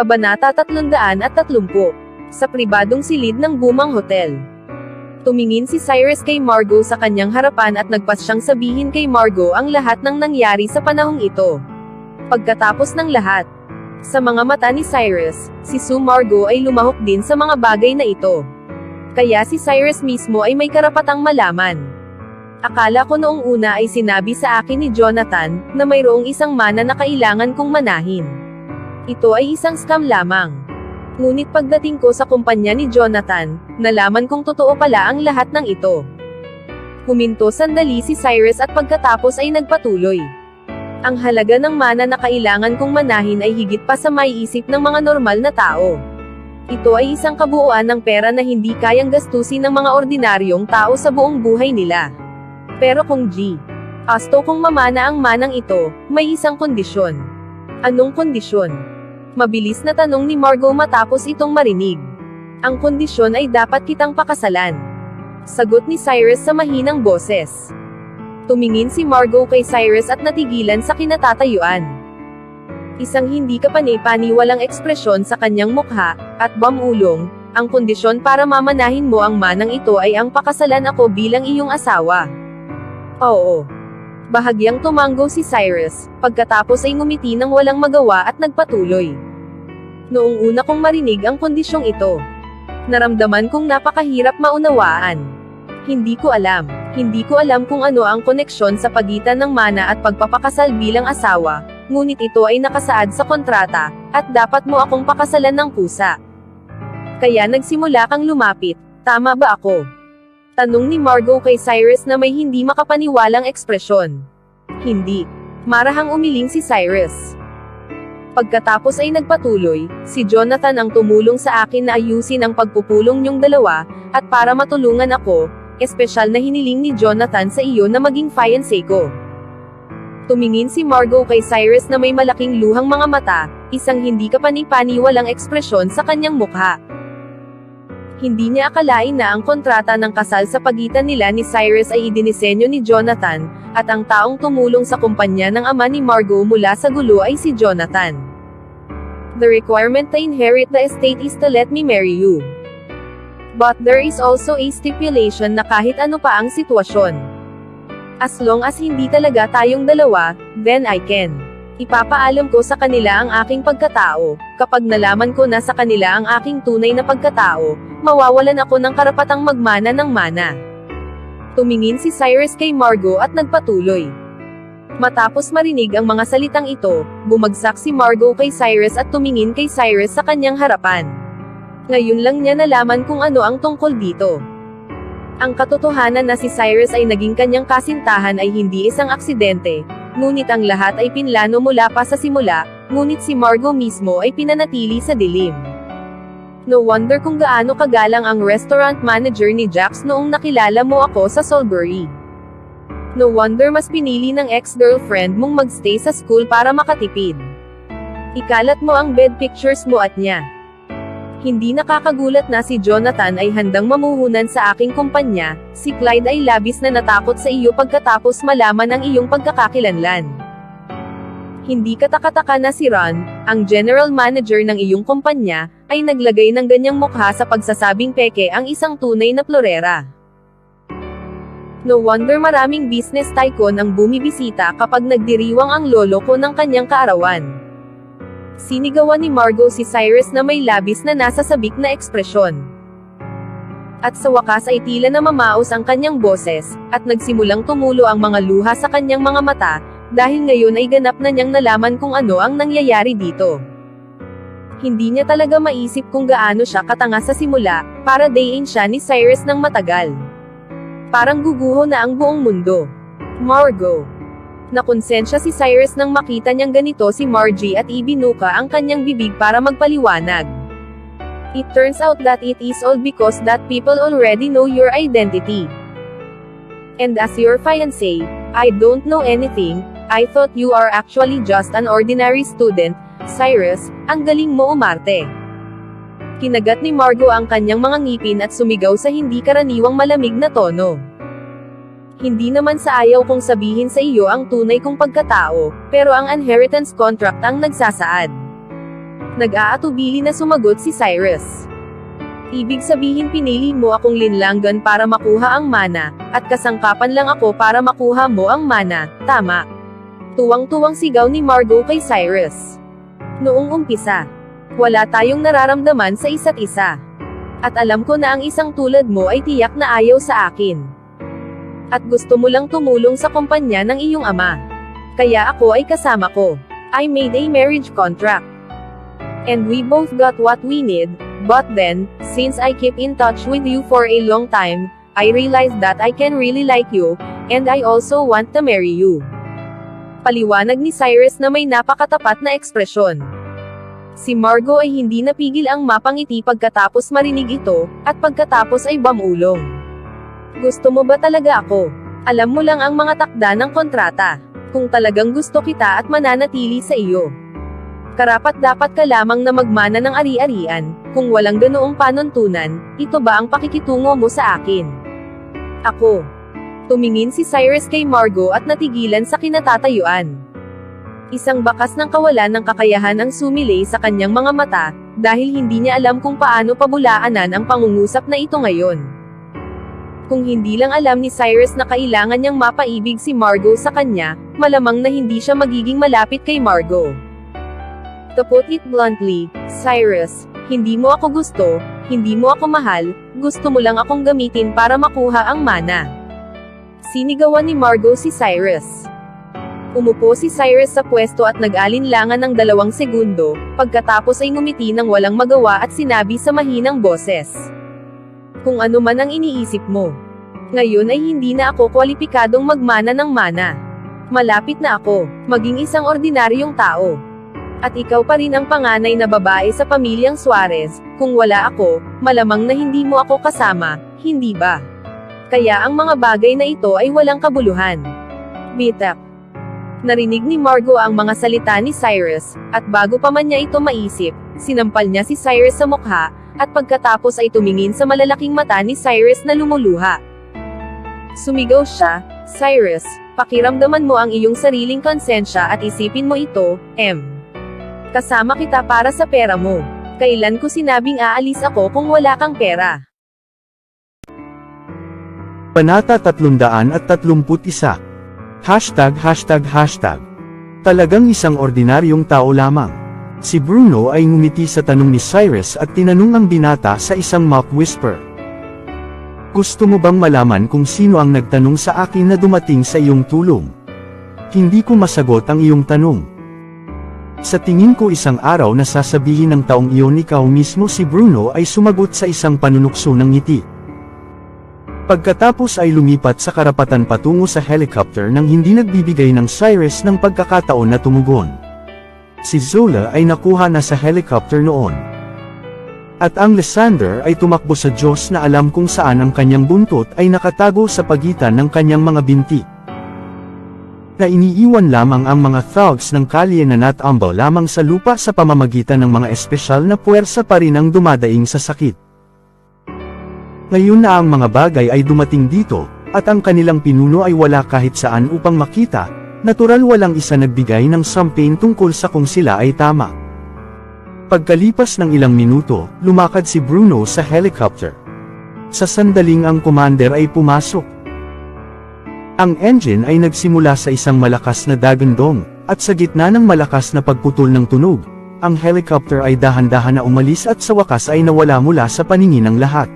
Kabanata 330. Sa pribadong silid ng Bumang Hotel. Tumingin si Cyrus kay Margot sa kanyang harapan at nagpas siyang sabihin kay Margot ang lahat ng nangyari sa panahong ito. Pagkatapos ng lahat, sa mga mata ni Cyrus, si Sue Margot ay lumahok din sa mga bagay na ito. Kaya si Cyrus mismo ay may karapatang malaman. Akala ko noong una ay sinabi sa akin ni Jonathan, na mayroong isang mana na kailangan kong manahin. Ito ay isang scam lamang. Ngunit pagdating ko sa kumpanya ni Jonathan, nalaman kong totoo pala ang lahat ng ito. Huminto sandali si Cyrus at pagkatapos ay nagpatuloy. Ang halaga ng mana na kailangan kong manahin ay higit pa sa maiisip ng mga normal na tao. Ito ay isang kabuuan ng pera na hindi kayang gastusin ng mga ordinaryong tao sa buong buhay nila. Pero kung G. Asto kung mamana ang manang ito, may isang kondisyon. Anong kondisyon? Mabilis na tanong ni Margot matapos itong marinig. Ang kondisyon ay dapat kitang pakasalan. Sagot ni Cyrus sa mahinang boses. Tumingin si Margot kay Cyrus at natigilan sa kinatatayuan. Isang hindi kapanay-paniwalang ekspresyon sa kanyang mukha, at bamulong, ang kondisyon para mamanahin mo ang manang ito ay ang pakasalan ako bilang iyong asawa. Oo. Bahagyang tumanggo si Cyrus, pagkatapos ay ngumiti ng walang magawa at nagpatuloy. Noong una kong marinig ang kondisyong ito, naramdaman kong napakahirap maunawaan. Hindi ko alam. Hindi ko alam kung ano ang koneksyon sa pagitan ng mana at pagpapakasal bilang asawa, ngunit ito ay nakasaad sa kontrata, at dapat mo akong pakasalan ng pusa. Kaya nagsimula kang lumapit, tama ba ako? Tanong ni Margot kay Cyrus na may hindi makapaniwalang ekspresyon. Hindi. Marahang umiling si Cyrus. Pagkatapos ay nagpatuloy, si Jonathan ang tumulong sa akin na ayusin ang pagpupulong niyong dalawa, at para matulungan ako, espesyal na hiniling ni Jonathan sa iyo na maging fiancé ko. Tumingin si Margot kay Cyrus na may malaking luhang mga mata, isang hindi kapani-paniwalang ekspresyon sa kanyang mukha. Hindi niya akalain na ang kontrata ng kasal sa pagitan nila ni Cyrus ay idinisenyo ni Jonathan, at ang taong tumulong sa kumpanya ng ama ni Margot mula sa gulo ay si Jonathan. The requirement to inherit the estate is to let me marry you. But there is also a stipulation na kahit ano pa ang sitwasyon. As long as hindi talaga tayong dalawa, then I can. Ipapaalam ko sa kanila ang aking pagkatao, kapag nalaman ko na sa kanila ang aking tunay na pagkatao, mawawalan ako ng karapatang magmana ng mana. Tumingin si Cyrus kay Margot at nagpatuloy. Matapos marinig ang mga salitang ito, bumagsak si Margot kay Cyrus at tumingin kay Cyrus sa kanyang harapan. Ngayon lang niya nalaman kung ano ang tungkol dito. Ang katotohanan na si Cyrus ay naging kanyang kasintahan ay hindi isang aksidente, ngunit ang lahat ay pinlano mula pa sa simula, ngunit si Margot mismo ay pinanatili sa dilim. No wonder kung gaano kagalang ang restaurant manager ni Jax noong nakilala mo ako sa Solbury. No wonder mas pinili ng ex-girlfriend mong magstay sa school para makatipid. Ikalat mo ang bed pictures mo at niya. Hindi nakakagulat na si Jonathan ay handang mamuhunan sa aking kumpanya, si Clyde ay labis na natakot sa iyo pagkatapos malaman ang iyong pagkakakilanlan. Hindi katakataka na si Ron, ang general manager ng iyong kumpanya, ay naglagay ng ganyang mukha sa pagsasabing peke ang isang tunay na florera. No wonder maraming business tycoon ang bumibisita kapag nagdiriwang ang lolo ko ng kanyang kaarawan. Sinigawan ni Margot si Cyrus na may labis na nasa sabik na ekspresyon. At sa wakas ay tila na mamaos ang kanyang boses, at nagsimulang tumulo ang mga luha sa kanyang mga mata, dahil ngayon ay ganap na niyang nalaman kung ano ang nangyayari dito. Hindi niya talaga maisip kung gaano siya katanga sa simula, para dayin siya ni Cyrus ng matagal. Parang guguho na ang buong mundo. Margot. Nakonsensya si Cyrus nang makita niyang ganito si Margie at ibinuka ang kanyang bibig para magpaliwanag. It turns out that it is all because that people already know your identity. And as your fiancé, I don't know anything, I thought you are actually just an ordinary student, Cyrus, ang galing mo umarte. Kinagat ni Margot ang kanyang mga ngipin at sumigaw sa hindi karaniwang malamig na tono. Hindi naman sa ayaw kong sabihin sa iyo ang tunay kong pagkatao, pero ang inheritance contract ang nagsasaad. Nag-aatubili na sumagot si Cyrus. Ibig sabihin pinili mo akong linlanggan para makuha ang mana, at kasangkapan lang ako para makuha mo ang mana, tama. Tuwang-tuwang sigaw ni Margot kay Cyrus. Noong umpisa, wala tayong nararamdaman sa isa't isa. At alam ko na ang isang tulad mo ay tiyak na ayaw sa akin. At gusto mo lang tumulong sa kumpanya ng iyong ama. Kaya ako ay kasama ko. I made a marriage contract. And we both got what we need, but then, since I keep in touch with you for a long time, I realized that I can really like you, and I also want to marry you. Paliwanag ni Cyrus na may napakatapat na ekspresyon. Si Margot ay hindi napigil ang mapangiti pagkatapos marinig ito, at pagkatapos ay bamulong. Gusto mo ba talaga ako? Alam mo lang ang mga takda ng kontrata. Kung talagang gusto kita at mananatili sa iyo. Karapat dapat ka lamang na magmana ng ari-arian, kung walang ganoong panuntunan, ito ba ang pakikitungo mo sa akin? Ako. Tumingin si Cyrus kay Margot at natigilan sa kinatatayuan. Isang bakas ng kawalan ng kakayahan ang sumilay sa kanyang mga mata, dahil hindi niya alam kung paano pabulaanan ang pangungusap na ito ngayon. Kung hindi lang alam ni Cyrus na kailangan niyang mapaibig si Margot sa kanya, malamang na hindi siya magiging malapit kay Margot. To put it bluntly, Cyrus, hindi mo ako gusto, hindi mo ako mahal, gusto mo lang akong gamitin para makuha ang mana. Sinigawan ni Margot si Cyrus. Umupo si Cyrus sa pwesto at nag-alinlangan ng dalawang segundo, pagkatapos ay ngumiti ng walang magawa at sinabi sa mahinang boses. Kung ano man ang iniisip mo. Ngayon ay hindi na ako kwalipikadong magmana ng mana. Malapit na ako, maging isang ordinaryong tao. At ikaw pa rin ang panganay na babae sa pamilyang Suarez, kung wala ako, malamang na hindi mo ako kasama, hindi ba? Kaya ang mga bagay na ito ay walang kabuluhan. Bitak. Narinig ni Margot ang mga salita ni Cyrus, at bago pa man niya ito maisip, sinampal niya si Cyrus sa mukha, at pagkatapos ay tumingin sa malalaking mata ni Cyrus na lumuluha. Sumigaw siya, Cyrus, pakiramdaman mo ang iyong sariling konsensya at isipin mo ito, M. Kasama kita para sa pera mo. Kailan ko sinabing aalis ako kung wala kang pera? Panata 331 Hashtag hashtag hashtag Talagang isang ordinaryong tao lamang. Si Bruno ay ngumiti sa tanong ni Cyrus at tinanong ang binata sa isang mock whisper. Gusto mo bang malaman kung sino ang nagtanong sa akin na dumating sa iyong tulong? Hindi ko masagot ang iyong tanong. Sa tingin ko isang araw na sasabihin ng taong iyon ikaw mismo si Bruno ay sumagot sa isang panunukso ng ngiti. Pagkatapos ay lumipat sa karapatan patungo sa helicopter nang hindi nagbibigay ng Cyrus ng pagkakataon na tumugon. Si Zola ay nakuha na sa helicopter noon. At ang Lysander ay tumakbo sa Diyos na alam kung saan ang kanyang buntot ay nakatago sa pagitan ng kanyang mga binti. Na iniiwan lamang ang mga thugs ng kalye na natambaw lamang sa lupa sa pamamagitan ng mga espesyal na puwersa pa rin ang dumadaing sa sakit. Ngayon na ang mga bagay ay dumating dito, at ang kanilang pinuno ay wala kahit saan upang makita, natural walang isa nagbigay ng sampain tungkol sa kung sila ay tama. Pagkalipas ng ilang minuto, lumakad si Bruno sa helicopter. Sa sandaling ang commander ay pumasok. Ang engine ay nagsimula sa isang malakas na dagandong, at sa gitna ng malakas na pagputol ng tunog, ang helicopter ay dahan-dahan na umalis at sa wakas ay nawala mula sa paningin ng lahat.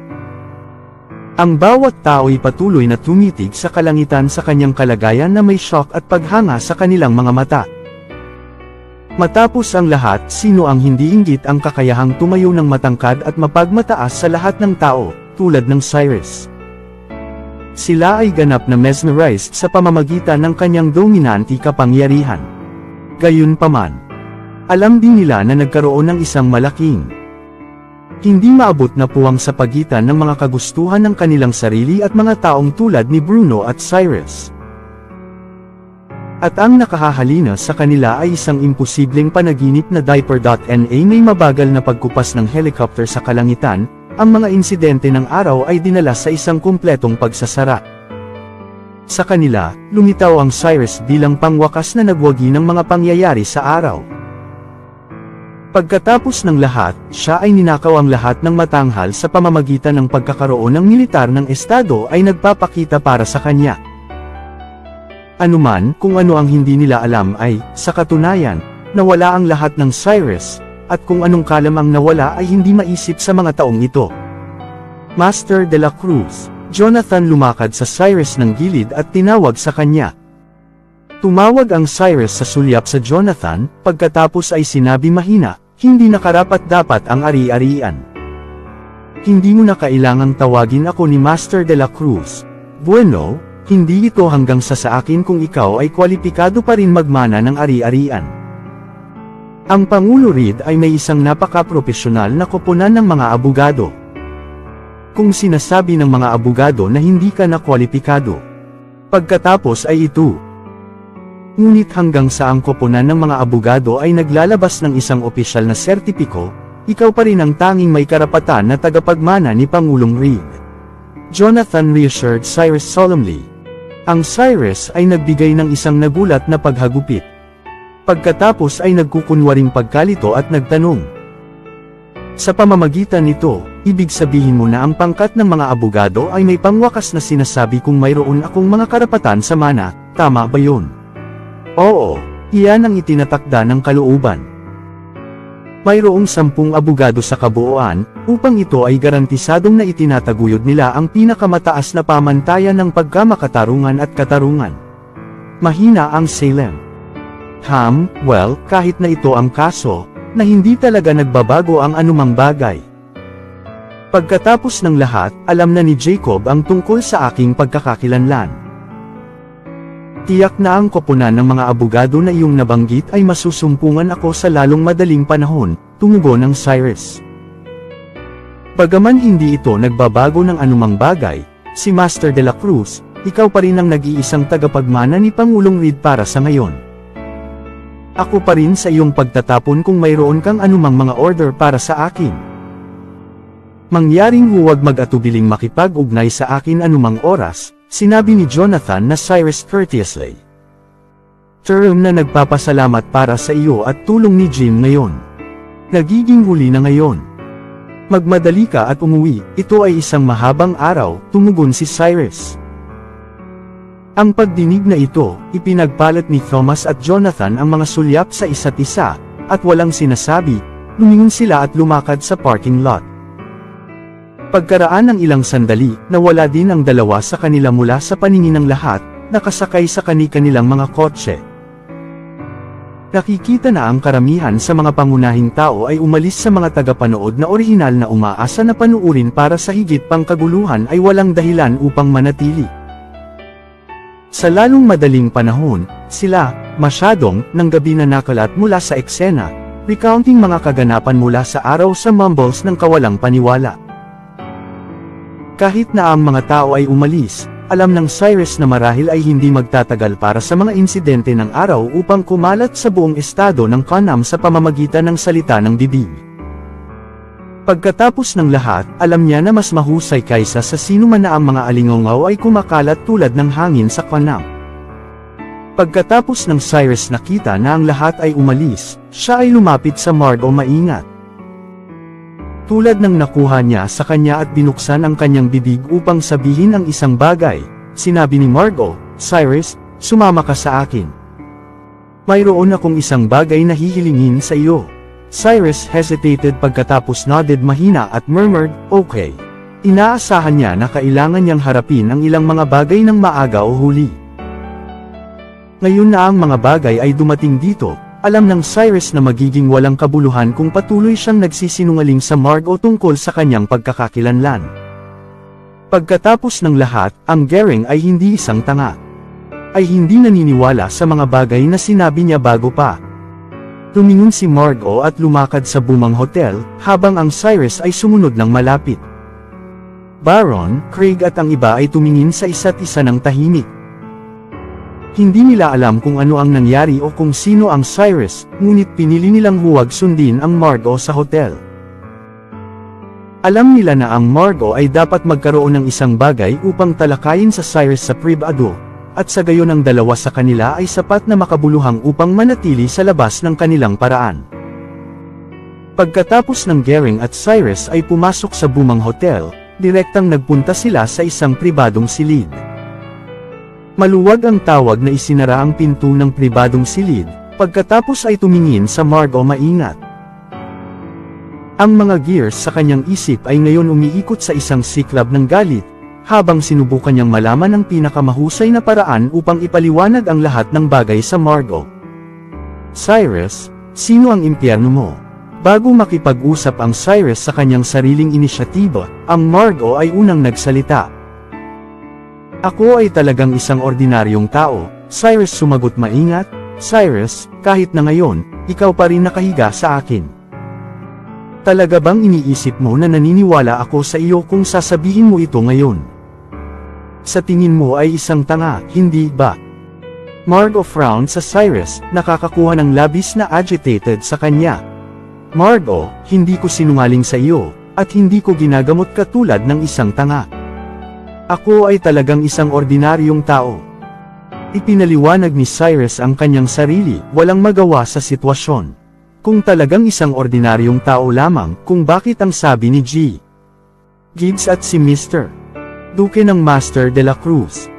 Ang bawat tao ay patuloy na tumitig sa kalangitan sa kanyang kalagayan na may shock at paghanga sa kanilang mga mata. Matapos ang lahat, sino ang hindi inggit ang kakayahang tumayo ng matangkad at mapagmataas sa lahat ng tao, tulad ng Cyrus. Sila ay ganap na mesmerized sa pamamagitan ng kanyang dominanti kapangyarihan. Gayunpaman, alam din nila na nagkaroon ng isang malaking hindi maabot na puwang sa pagitan ng mga kagustuhan ng kanilang sarili at mga taong tulad ni Bruno at Cyrus. At ang nakahahalina sa kanila ay isang imposibleng panaginip na diaper.na may mabagal na pagkupas ng helicopter sa kalangitan, ang mga insidente ng araw ay dinala sa isang kumpletong pagsasara. Sa kanila, lumitaw ang Cyrus bilang pangwakas na nagwagi ng mga pangyayari sa araw. Pagkatapos ng lahat, siya ay ninakaw ang lahat ng matanghal sa pamamagitan ng pagkakaroon ng militar ng estado ay nagpapakita para sa kanya. Anuman kung ano ang hindi nila alam ay, sa katunayan, nawala ang lahat ng Cyrus, at kung anong kalamang nawala ay hindi maisip sa mga taong ito. Master de la Cruz, Jonathan lumakad sa Cyrus ng gilid at tinawag sa kanya. Tumawag ang Cyrus sa sulyap sa Jonathan, pagkatapos ay sinabi mahina, hindi nakarapat dapat ang ari-arian. Hindi mo na kailangang tawagin ako ni Master de la Cruz. Bueno, hindi ito hanggang sa sa akin kung ikaw ay kwalipikado pa rin magmana ng ari-arian. Ang Pangulo Reed ay may isang napaka-profesional na koponan ng mga abogado. Kung sinasabi ng mga abogado na hindi ka na kwalipikado. Pagkatapos ay ito. Ngunit hanggang sa ang koponan ng mga abogado ay naglalabas ng isang opisyal na sertipiko, ikaw pa rin ang tanging may karapatan na tagapagmana ni Pangulong Reed. Jonathan reassured Cyrus solemnly. Ang Cyrus ay nagbigay ng isang nagulat na paghagupit. Pagkatapos ay nagkukunwaring pagkalito at nagtanong. Sa pamamagitan nito, ibig sabihin mo na ang pangkat ng mga abogado ay may pangwakas na sinasabi kung mayroon akong mga karapatan sa mana, tama ba yun? Oo, iyan ang itinatakda ng kalooban. Mayroong sampung abogado sa kabuuan, upang ito ay garantisadong na itinataguyod nila ang pinakamataas na pamantayan ng pagkamakatarungan at katarungan. Mahina ang Salem. Ham, well, kahit na ito ang kaso, na hindi talaga nagbabago ang anumang bagay. Pagkatapos ng lahat, alam na ni Jacob ang tungkol sa aking pagkakakilanlan. Tiyak na ang koponan ng mga abogado na iyong nabanggit ay masusumpungan ako sa lalong madaling panahon, tumugon ng Cyrus. Bagaman hindi ito nagbabago ng anumang bagay, si Master de la Cruz, ikaw pa rin ang nag-iisang tagapagmana ni Pangulong Reed para sa ngayon. Ako pa rin sa iyong pagtatapon kung mayroon kang anumang mga order para sa akin. Mangyaring huwag mag-atubiling makipag-ugnay sa akin anumang oras, sinabi ni Jonathan na Cyrus courteously. Term na nagpapasalamat para sa iyo at tulong ni Jim ngayon. Nagiging huli na ngayon. Magmadali ka at umuwi, ito ay isang mahabang araw, tumugon si Cyrus. Ang pagdinig na ito, ipinagpalat ni Thomas at Jonathan ang mga sulyap sa isa't isa, at walang sinasabi, lumingon sila at lumakad sa parking lot. Pagkaraan ng ilang sandali, nawala din ang dalawa sa kanila mula sa paningin ng lahat, nakasakay sa kani-kanilang mga kotse. Nakikita na ang karamihan sa mga pangunahing tao ay umalis sa mga tagapanood na orihinal na umaasa na panuurin para sa higit pang kaguluhan ay walang dahilan upang manatili. Sa lalong madaling panahon, sila, masyadong, ng gabi na nakalat mula sa eksena, recounting mga kaganapan mula sa araw sa mumbles ng kawalang paniwala. Kahit na ang mga tao ay umalis, alam ng Cyrus na marahil ay hindi magtatagal para sa mga insidente ng araw upang kumalat sa buong estado ng Kanam sa pamamagitan ng salita ng bibig. Pagkatapos ng lahat, alam niya na mas mahusay kaysa sa sino man na ang mga alingongaw ay kumakalat tulad ng hangin sa Kanam. Pagkatapos ng Cyrus nakita na ang lahat ay umalis, siya ay lumapit sa Margo maingat. Tulad ng nakuha niya sa kanya at binuksan ang kanyang bibig upang sabihin ang isang bagay, sinabi ni Margo, Cyrus, sumama ka sa akin. Mayroon akong isang bagay na hihilingin sa iyo. Cyrus hesitated pagkatapos nodded mahina at murmured, okay. Inaasahan niya na kailangan niyang harapin ang ilang mga bagay ng maaga o huli. Ngayon na ang mga bagay ay dumating dito, alam ng Cyrus na magiging walang kabuluhan kung patuloy siyang nagsisinungaling sa Margo tungkol sa kanyang pagkakakilanlan. Pagkatapos ng lahat, ang Gering ay hindi isang tanga. Ay hindi naniniwala sa mga bagay na sinabi niya bago pa. Tumingon si Margo at lumakad sa Bumang Hotel, habang ang Cyrus ay sumunod ng malapit. Baron, Craig at ang iba ay tumingin sa isa't isa ng tahimik. Hindi nila alam kung ano ang nangyari o kung sino ang Cyrus, ngunit pinili nilang huwag sundin ang Margo sa hotel. Alam nila na ang Margo ay dapat magkaroon ng isang bagay upang talakayin sa Cyrus sa pribado, at sa gayon ang dalawa sa kanila ay sapat na makabuluhang upang manatili sa labas ng kanilang paraan. Pagkatapos ng Gering at Cyrus ay pumasok sa Bumang Hotel, direktang nagpunta sila sa isang pribadong silid. Maluwag ang tawag na isinara ang pinto ng pribadong silid, pagkatapos ay tumingin sa Margo maingat. Ang mga gears sa kanyang isip ay ngayon umiikot sa isang siklab ng galit, habang sinubukan niyang malaman ang pinakamahusay na paraan upang ipaliwanag ang lahat ng bagay sa Margo. Cyrus, sino ang impyerno mo? Bago makipag-usap ang Cyrus sa kanyang sariling inisyatiba, ang Margo ay unang nagsalita. Ako ay talagang isang ordinaryong tao, Cyrus sumagot maingat, Cyrus, kahit na ngayon, ikaw pa rin nakahiga sa akin. Talaga bang iniisip mo na naniniwala ako sa iyo kung sasabihin mo ito ngayon? Sa tingin mo ay isang tanga, hindi ba? Margo frowned sa Cyrus, nakakakuha ng labis na agitated sa kanya. Margo, hindi ko sinungaling sa iyo, at hindi ko ginagamot katulad ng isang tanga. Ako ay talagang isang ordinaryong tao. Ipinaliwanag ni Cyrus ang kanyang sarili, walang magawa sa sitwasyon. Kung talagang isang ordinaryong tao lamang, kung bakit ang sabi ni G. Gibbs at si Mr. Duque ng Master de la Cruz.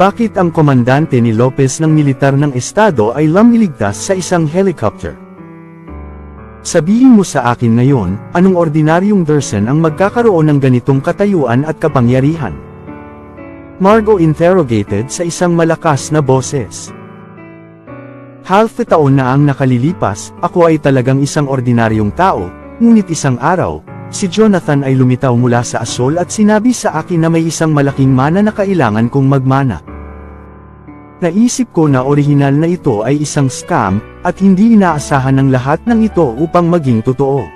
Bakit ang komandante ni Lopez ng militar ng estado ay lamiligtas sa isang helicopter? Sabihin mo sa akin ngayon, anong ordinaryong person ang magkakaroon ng ganitong katayuan at kapangyarihan? Margo interrogated sa isang malakas na boses. Half a taon na ang nakalilipas, ako ay talagang isang ordinaryong tao, ngunit isang araw, si Jonathan ay lumitaw mula sa asol at sinabi sa akin na may isang malaking mana na kailangan kong magmana. Naisip ko na orihinal na ito ay isang scam, at hindi inaasahan ng lahat ng ito upang maging totoo.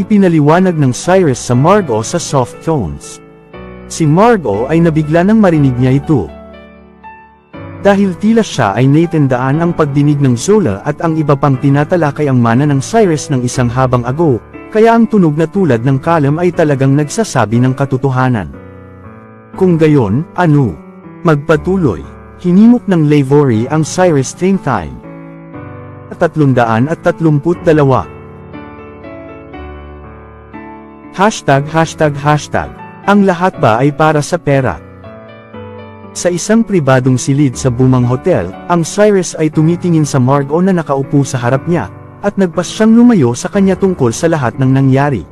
Ipinaliwanag ng Cyrus sa Margo sa soft tones. Si Margo ay nabigla nang marinig niya ito. Dahil tila siya ay naitandaan ang pagdinig ng Zola at ang iba pang tinatalakay ang mana ng Cyrus ng isang habang ago, kaya ang tunog na tulad ng kalam ay talagang nagsasabi ng katotohanan. Kung gayon, ano? Magpatuloy. Hinimok ng Lavory ang Cyrus Time Time. 332 Hashtag hashtag hashtag. Ang lahat ba ay para sa pera? Sa isang pribadong silid sa Bumang Hotel, ang Cyrus ay tumitingin sa Margo na nakaupo sa harap niya, at nagpas siyang lumayo sa kanya tungkol sa lahat ng nangyari.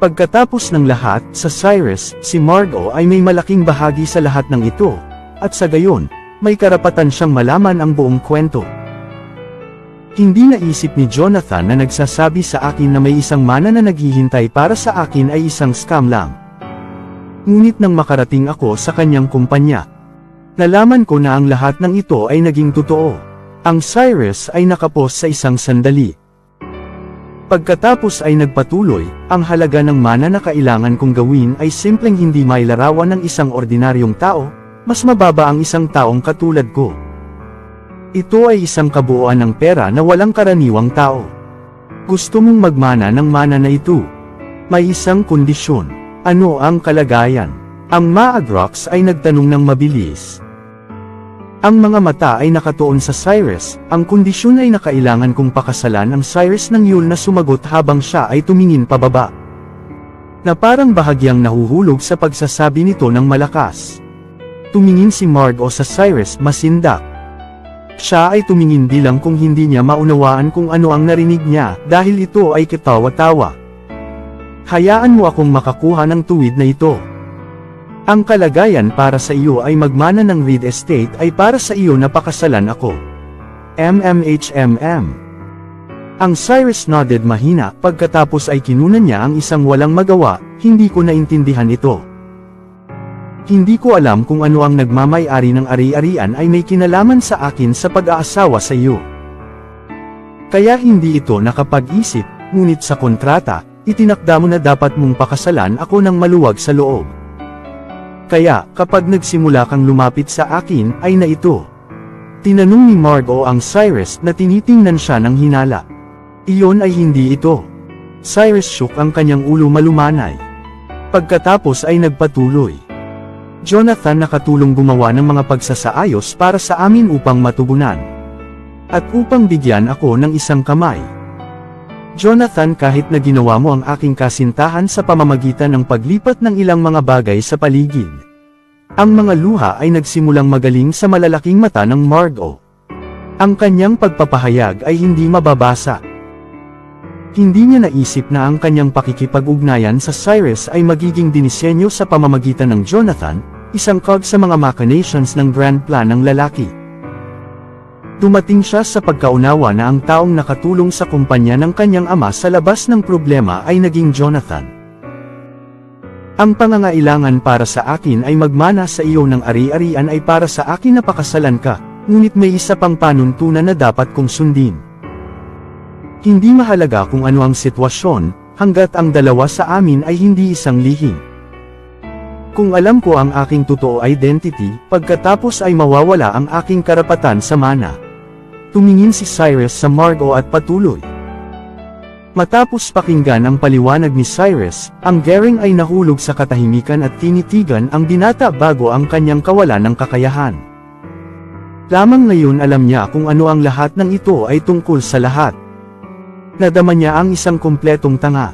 Pagkatapos ng lahat, sa Cyrus, si Margo ay may malaking bahagi sa lahat ng ito, at sa gayon, may karapatan siyang malaman ang buong kwento. Hindi naisip ni Jonathan na nagsasabi sa akin na may isang mana na naghihintay para sa akin ay isang scam lang. Ngunit nang makarating ako sa kanyang kumpanya, nalaman ko na ang lahat ng ito ay naging totoo. Ang Cyrus ay nakapos sa isang sandali. Pagkatapos ay nagpatuloy, ang halaga ng mana na kailangan kong gawin ay simpleng hindi mailarawan ng isang ordinaryong tao, mas mababa ang isang taong katulad ko. Ito ay isang kabuuan ng pera na walang karaniwang tao. Gusto mong magmana ng mana na ito. May isang kondisyon. Ano ang kalagayan? Ang Maagrox ay nagtanong ng mabilis. Ang mga mata ay nakatuon sa Cyrus, ang kondisyon ay nakailangan kong pakasalan ang Cyrus ng Yule na sumagot habang siya ay tumingin pababa. Na parang bahagyang nahuhulog sa pagsasabi nito ng malakas. Tumingin si Margo sa Cyrus masindak. Siya ay tumingin bilang kung hindi niya maunawaan kung ano ang narinig niya dahil ito ay kitawa-tawa. Hayaan mo akong makakuha ng tuwid na ito. Ang kalagayan para sa iyo ay magmana ng real estate ay para sa iyo na pakasalan ako. MMHMM Ang Cyrus nodded mahina pagkatapos ay kinunan niya ang isang walang magawa, hindi ko naintindihan ito. Hindi ko alam kung ano ang nagmamay-ari ng ari-arian ay may kinalaman sa akin sa pag-aasawa sa iyo. Kaya hindi ito nakapag-isip, ngunit sa kontrata, itinakda mo na dapat mong pakasalan ako ng maluwag sa loob. Kaya, kapag nagsimula kang lumapit sa akin, ay na ito. Tinanong ni Margo ang Cyrus na tinitingnan siya ng hinala. Iyon ay hindi ito. Cyrus shook ang kanyang ulo malumanay. Pagkatapos ay nagpatuloy. Jonathan nakatulong gumawa ng mga pagsasaayos para sa amin upang matugunan. At upang bigyan ako ng isang kamay. Jonathan kahit na ginawa mo ang aking kasintahan sa pamamagitan ng paglipat ng ilang mga bagay sa paligid. Ang mga luha ay nagsimulang magaling sa malalaking mata ng Margot. Ang kanyang pagpapahayag ay hindi mababasa. Hindi niya naisip na ang kanyang pakikipag-ugnayan sa Cyrus ay magiging dinisenyo sa pamamagitan ng Jonathan, isang cog sa mga machinations ng grand plan ng lalaki. Dumating siya sa pagkaunawa na ang taong nakatulong sa kumpanya ng kanyang ama sa labas ng problema ay naging Jonathan. Ang pangangailangan para sa akin ay magmana sa iyo ng ari-arian ay para sa akin na pakasalan ka, ngunit may isa pang panuntunan na dapat kong sundin. Hindi mahalaga kung ano ang sitwasyon, hanggat ang dalawa sa amin ay hindi isang lihim. Kung alam ko ang aking totoo identity, pagkatapos ay mawawala ang aking karapatan sa mana. Tumingin si Cyrus sa Margot at patuloy. Matapos pakinggan ang paliwanag ni Cyrus, ang Gering ay nahulog sa katahimikan at tinitigan ang binata bago ang kanyang kawalan ng kakayahan. Lamang ngayon alam niya kung ano ang lahat ng ito ay tungkol sa lahat. Nadama niya ang isang kompletong tanga.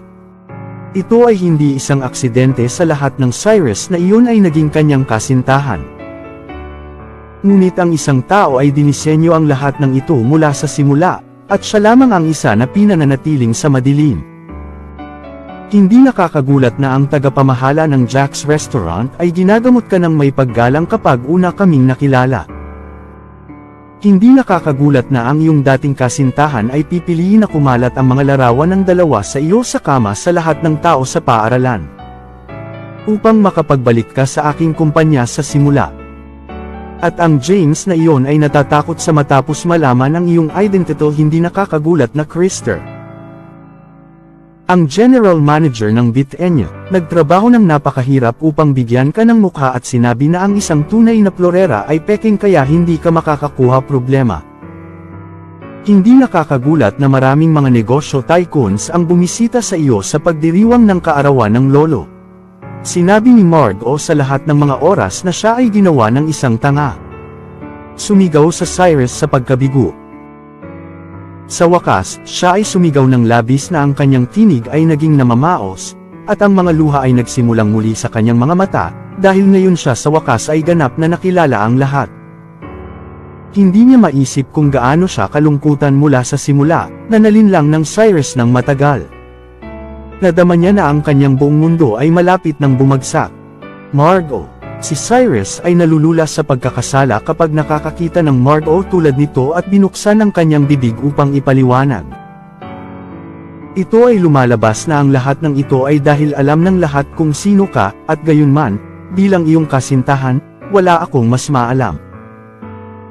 Ito ay hindi isang aksidente sa lahat ng Cyrus na iyon ay naging kanyang kasintahan. Ngunit ang isang tao ay dinisenyo ang lahat ng ito mula sa simula, at siya lamang ang isa na pinananatiling sa madilim. Hindi nakakagulat na ang tagapamahala ng Jack's Restaurant ay ginagamot ka ng may paggalang kapag una kaming nakilala. Hindi nakakagulat na ang iyong dating kasintahan ay pipiliin na kumalat ang mga larawan ng dalawa sa iyo sa kama sa lahat ng tao sa paaralan. Upang makapagbalik ka sa aking kumpanya sa simula. At ang James na iyon ay natatakot sa matapos malaman ang iyong identity hindi nakakagulat na Krister. Ang general manager ng Bitenya, nagtrabaho ng napakahirap upang bigyan ka ng mukha at sinabi na ang isang tunay na florera ay peking kaya hindi ka makakakuha problema. Hindi nakakagulat na maraming mga negosyo tycoons ang bumisita sa iyo sa pagdiriwang ng kaarawan ng lolo. Sinabi ni Margot sa lahat ng mga oras na siya ay ginawa ng isang tanga. Sumigaw sa Cyrus sa pagkabigo. Sa wakas, siya ay sumigaw ng labis na ang kanyang tinig ay naging namamaos, at ang mga luha ay nagsimulang muli sa kanyang mga mata, dahil ngayon siya sa wakas ay ganap na nakilala ang lahat. Hindi niya maisip kung gaano siya kalungkutan mula sa simula, na nalinlang ng Cyrus ng matagal. Nadama niya na ang kanyang buong mundo ay malapit ng bumagsak. Margot. Si Cyrus ay nalulula sa pagkakasala kapag nakakakita ng Margot tulad nito at binuksan ang kanyang bibig upang ipaliwanag. Ito ay lumalabas na ang lahat ng ito ay dahil alam ng lahat kung sino ka, at gayunman, bilang iyong kasintahan, wala akong mas maalam.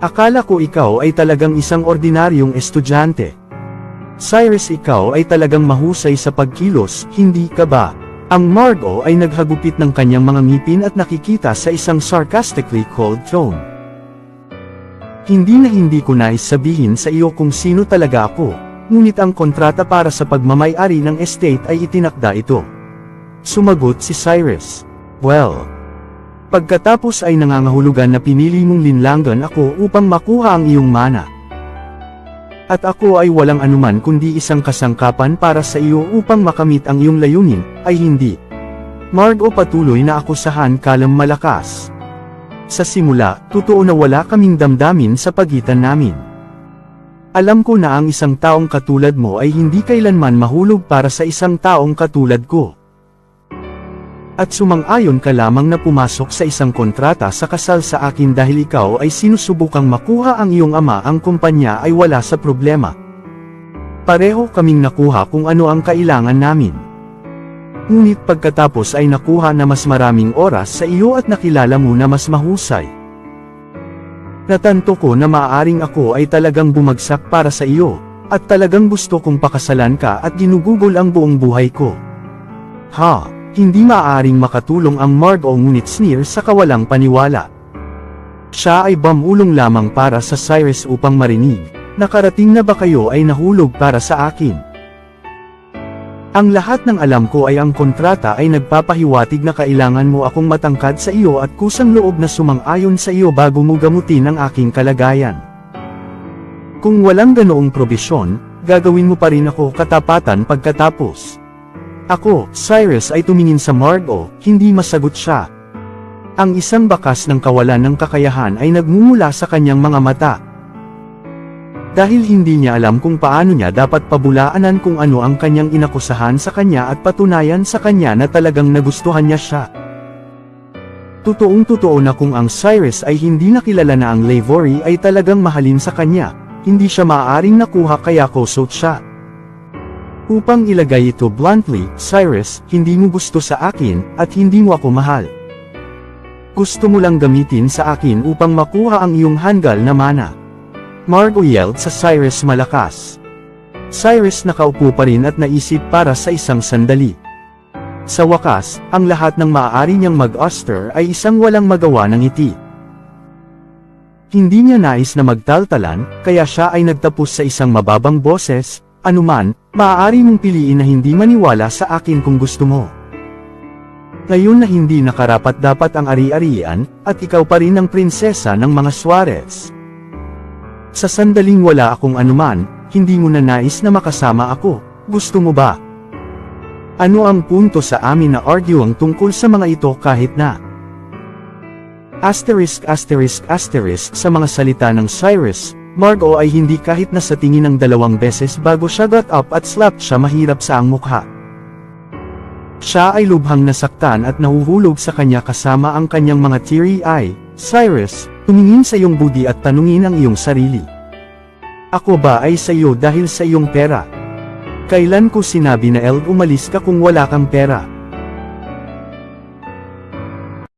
Akala ko ikaw ay talagang isang ordinaryong estudyante. Cyrus ikaw ay talagang mahusay sa pagkilos, hindi ka ba? Ang Margot ay naghagupit ng kanyang mga ngipin at nakikita sa isang sarcastically cold tone. Hindi na hindi ko nais sabihin sa iyo kung sino talaga ako, ngunit ang kontrata para sa pagmamayari ng estate ay itinakda ito. Sumagot si Cyrus. Well. Pagkatapos ay nangangahulugan na pinili mong linlangan ako upang makuha ang iyong mana. At ako ay walang anuman kundi isang kasangkapan para sa iyo upang makamit ang iyong layunin, ay hindi. Margo patuloy na akusahan kalam malakas. Sa simula, totoo na wala kaming damdamin sa pagitan namin. Alam ko na ang isang taong katulad mo ay hindi kailanman mahulog para sa isang taong katulad ko. At sumang-ayon ka lamang na pumasok sa isang kontrata sa kasal sa akin dahil ikaw ay sinusubukang makuha ang iyong ama ang kumpanya ay wala sa problema. Pareho kaming nakuha kung ano ang kailangan namin. Ngunit pagkatapos ay nakuha na mas maraming oras sa iyo at nakilala mo na mas mahusay. Natanto ko na maaaring ako ay talagang bumagsak para sa iyo, at talagang gusto kong pakasalan ka at ginugugol ang buong buhay ko. Ha? Hindi maaaring makatulong ang Margot ngunit sneer sa kawalang paniwala. Siya ay bamulong lamang para sa Cyrus upang marinig, nakarating na ba kayo ay nahulog para sa akin? Ang lahat ng alam ko ay ang kontrata ay nagpapahiwatig na kailangan mo akong matangkad sa iyo at kusang loob na sumang-ayon sa iyo bago mo gamutin ang aking kalagayan. Kung walang ganoong probisyon, gagawin mo pa rin ako katapatan pagkatapos. Ako, Cyrus ay tumingin sa Margo, hindi masagot siya. Ang isang bakas ng kawalan ng kakayahan ay nagmumula sa kanyang mga mata. Dahil hindi niya alam kung paano niya dapat pabulaanan kung ano ang kanyang inakusahan sa kanya at patunayan sa kanya na talagang nagustuhan niya siya. Totoong totoo na kung ang Cyrus ay hindi nakilala na ang Lavery ay talagang mahalin sa kanya, hindi siya maaaring nakuha kaya kusot siya. Upang ilagay ito bluntly, Cyrus, hindi mo gusto sa akin, at hindi mo ako mahal. Gusto mo lang gamitin sa akin upang makuha ang iyong hanggal na mana. Margo yelled sa Cyrus malakas. Cyrus nakaupo pa rin at naisip para sa isang sandali. Sa wakas, ang lahat ng maaari niyang mag-oster ay isang walang magawa ng ngiti. Hindi niya nais na magtaltalan, kaya siya ay nagtapos sa isang mababang boses, anuman, maaari mong piliin na hindi maniwala sa akin kung gusto mo. Ngayon na hindi nakarapat dapat ang ari-arian, at ikaw pa rin ang prinsesa ng mga Suarez. Sa sandaling wala akong anuman, hindi mo na nais na makasama ako, gusto mo ba? Ano ang punto sa amin na arguang tungkol sa mga ito kahit na? Asterisk asterisk asterisk sa mga salita ng Cyrus, Margo ay hindi kahit na sa tingin ng dalawang beses bago siya got up at slapped siya mahirap sa ang mukha. Siya ay lubhang nasaktan at nahuhulog sa kanya kasama ang kanyang mga teary eye, Cyrus, tumingin sa iyong budi at tanungin ang iyong sarili. Ako ba ay sa iyo dahil sa iyong pera? Kailan ko sinabi na El umalis ka kung wala kang pera?